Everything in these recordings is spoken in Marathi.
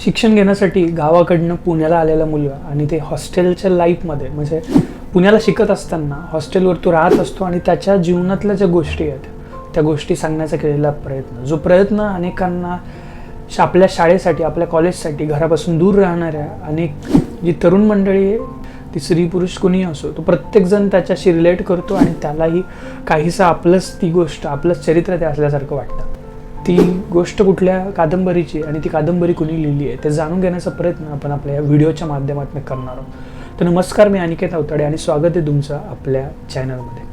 शिक्षण घेण्यासाठी गावाकडनं पुण्याला आलेला मुलगा आणि ते हॉस्टेलच्या लाईफमध्ये म्हणजे पुण्याला शिकत असताना हॉस्टेलवर तो राहत असतो आणि त्याच्या जीवनातल्या ज्या गोष्टी आहेत त्या गोष्टी सांगण्याचा केलेला प्रयत्न. जो प्रयत्न अनेकांना श- आपल्या शाळेसाठी आपल्या कॉलेजसाठी घरापासून दूर राहणाऱ्या अनेक जी तरुण मंडळी आहे ती स्त्री पुरुष कोणीही असो तो प्रत्येकजण त्याच्याशी रिलेट करतो आणि त्यालाही काहीसं आपलंच ती गोष्ट आपलंच चरित्र ते असल्यासारखं वाटतं. ती गोष्ट कुठल्या कादंबरीची आणि ती कादंबरी कुणी लिहिली आहे ते जाणून घेण्याचा प्रयत्न आपण आपल्या या व्हिडिओच्या माध्यमातून करणार आहोत. तर नमस्कार मी अनिकेत अवताडे आणि स्वागत आहे तुमचं आपल्या चॅनलमध्ये.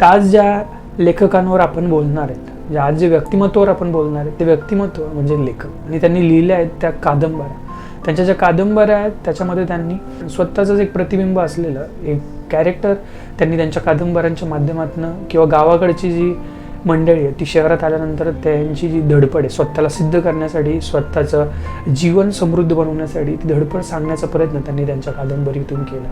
तर आज ज्या लेखकांवर आपण बोलणार आहेत म्हणजे आज जे व्यक्तिमत्वावर आपण बोलणार आहेत ते व्यक्तिमत्व म्हणजे लेखक. आणि त्यांनी लिहिल्या आहेत त्या कादंबऱ्या. त्यांच्या ज्या कादंबऱ्या आहेत त्याच्यामध्ये त्यांनी स्वतःचंच एक प्रतिबिंब असलेलं एक कॅरेक्टर त्यांनी त्यांच्या कादंबऱ्यांच्या माध्यमातून किंवा गावाकडची जी मंडळी आहे ती शहरात आल्यानंतर त्यांची जी धडपड आहे स्वतःला सिद्ध करण्यासाठी स्वतःचं जीवन समृद्ध बनवण्यासाठी ती धडपड सांगण्याचा प्रयत्न त्यांनी त्यांच्या कादंबरीतून केला.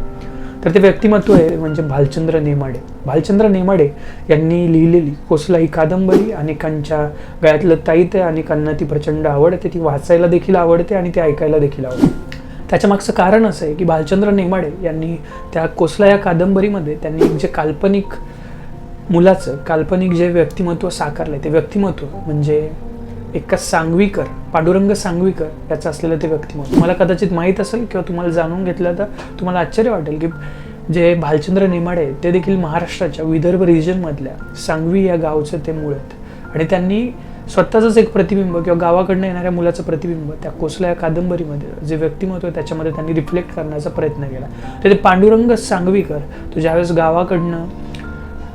तर ते व्यक्तिमत्व आहे म्हणजे भालचंद्र नेमाडे. भालचंद्र नेमाडे यांनी लिहिलेली कोसला ही कादंबरी अनेकांच्या गळ्यातलं ताईत आहे अनेकांना ती प्रचंड आवडते ती वाचायला देखील आवडते आणि ती ऐकायला देखील आवडते. त्याच्या मागचं कारण असं आहे की भालचंद्र नेमाडे यांनी त्या कोसला या कादंबरीमध्ये त्यांनी जे काल्पनिक मुलाचं काल्पनिक जे व्यक्तिमत्व साकारलं आहे ते व्यक्तिमत्व म्हणजे एका सांगवीकर पांडुरंग सांगवीकर याचं असलेलं ते व्यक्तिमत्व. तुम्हाला कदाचित माहीत असेल किंवा तुम्हाला जाणून घेतलं तर तुम्हाला आश्चर्य वाटेल की जे भालचंद्र नेमाडे आहेत, ते देखील महाराष्ट्राच्या विदर्भ रिजनमधल्या सांगवी या गावचं ते मूळ आहेत. आणि त्यांनी स्वतःचंच एक प्रतिबिंब किंवा गावाकडनं येणाऱ्या मुलाचं प्रतिबिंब त्या कोसला या कादंबरीमध्ये जे व्यक्तिमत्व आहे त्याच्यामध्ये त्यांनी रिफ्लेक्ट करण्याचा प्रयत्न केला. तर ते पांडुरंग सांगवीकर तो ज्यावेळेस गावाकडनं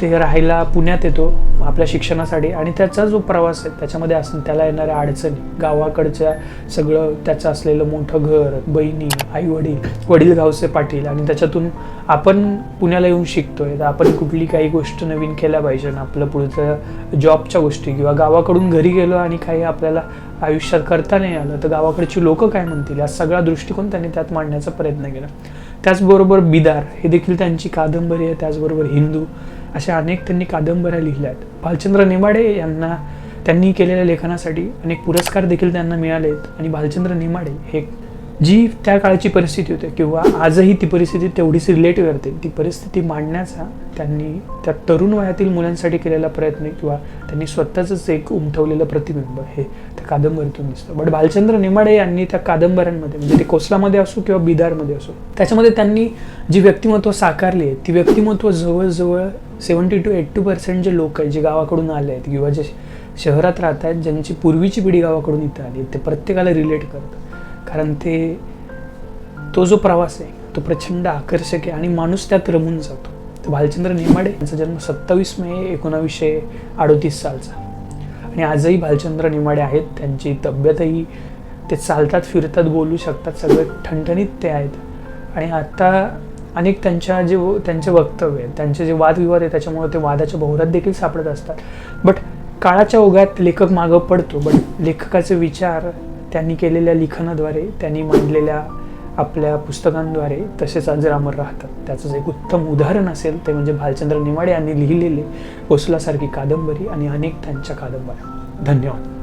ते राहायला पुण्यात येतो आपल्या शिक्षणासाठी. आणि त्याचा जो प्रवास आहे त्याच्यामध्ये असं त्याला येणाऱ्या अडचणी गावाकडच्या सगळं त्याचं असलेलं मोठं घर बहिणी आई वडील वडील गावचे पाटील आणि त्याच्यातून आपण पुण्याला येऊन शिकतोय. तर आपण कुठली काही गोष्ट नवीन केल्या पाहिजे ना आपलं पुढचं जॉबच्या गोष्टी किंवा गावाकडून घरी गेलो आणि काही आपल्याला आयुष्यात करता नाही आलं तर गावाकडची लोक काय म्हणतील? या सगळा दृष्टिकोन त्यांनी त्यात मांडण्याचा प्रयत्न केला. त्याचबरोबर बिदार हे देखील त्यांची कादंबरी आहे त्याचबरोबर हिंदू अशा अनेक त्यांनी कादंबऱ्या लिहिल्या आहेत भालचंद्र नेमाडे यांना त्यांनी केलेल्या लेखनासाठी अनेक पुरस्कार देखील त्यांना मिळाले आहेत आणि भालचंद्र नेमाडे हे जी त्या काळची परिस्थिती होती किंवा आजही ती परिस्थिती तेवढीच रिलेट करते ती परिस्थिती मांडण्याचा त्यांनी त्या तरुण वयातील मुलांसाठी केलेला प्रयत्न किंवा त्यांनी स्वतःचंच एक उमटवलेलं प्रतिबिंब हे त्या कादंबरीतून दिसतं. बट भालचंद्र नेमाडे यांनी त्या कादंबऱ्यांमध्ये म्हणजे ते कोसलामध्ये असो किंवा बिदारमध्ये असो त्याच्यामध्ये त्यांनी जी व्यक्तिमत्व साकारली आहे ती व्यक्तिमत्व जवळजवळ सेवन्टी टू एट्टी पर्सेंट जे लोक आहेत जे गावाकडून आले आहेत किंवा जे शहरात राहत आहेत ज्यांची पूर्वीची पिढी गावाकडून इथं आली ते प्रत्येकाला रिलेट करतं कारण ते तो जो प्रवास आहे तो प्रचंड आकर्षक आहे आणि माणूस त्यात रमून जातो. तर भालचंद्र नेमाडे यांचा जन्म सत्तावीस मे एकोणावीसशे अडोतीस सालचा. आणि आजही भालचंद्र नेमाडे आहेत त्यांची तब्येतही ते चालतात फिरतात बोलू शकतात सगळे ठणठणीत ते आहेत. आणि आत्ता अनेक त्यांच्या जे त्यांचे वक्तव्य आहेत त्यांचे जे वादविवाद आहे त्याच्यामुळे ते वादाच्या भोवऱ्यात देखील सापडत असतात. बट काळाच्या ओघात लेखक मागं पडतो बट लेखकाचे विचार त्यांनी केलेल्या लिखाणाद्वारे त्यांनी मांडलेल्या आपल्या पुस्तकांद्वारे तसेच अजरामर राहतात. त्याचं एक उत्तम उदाहरण असेल ते म्हणजे भालचंद्र नेमाडे यांनी लिहिलेले कोसलासारखी कादंबरी आणि अनेक त्यांच्या कादंबऱ्या. धन्यवाद.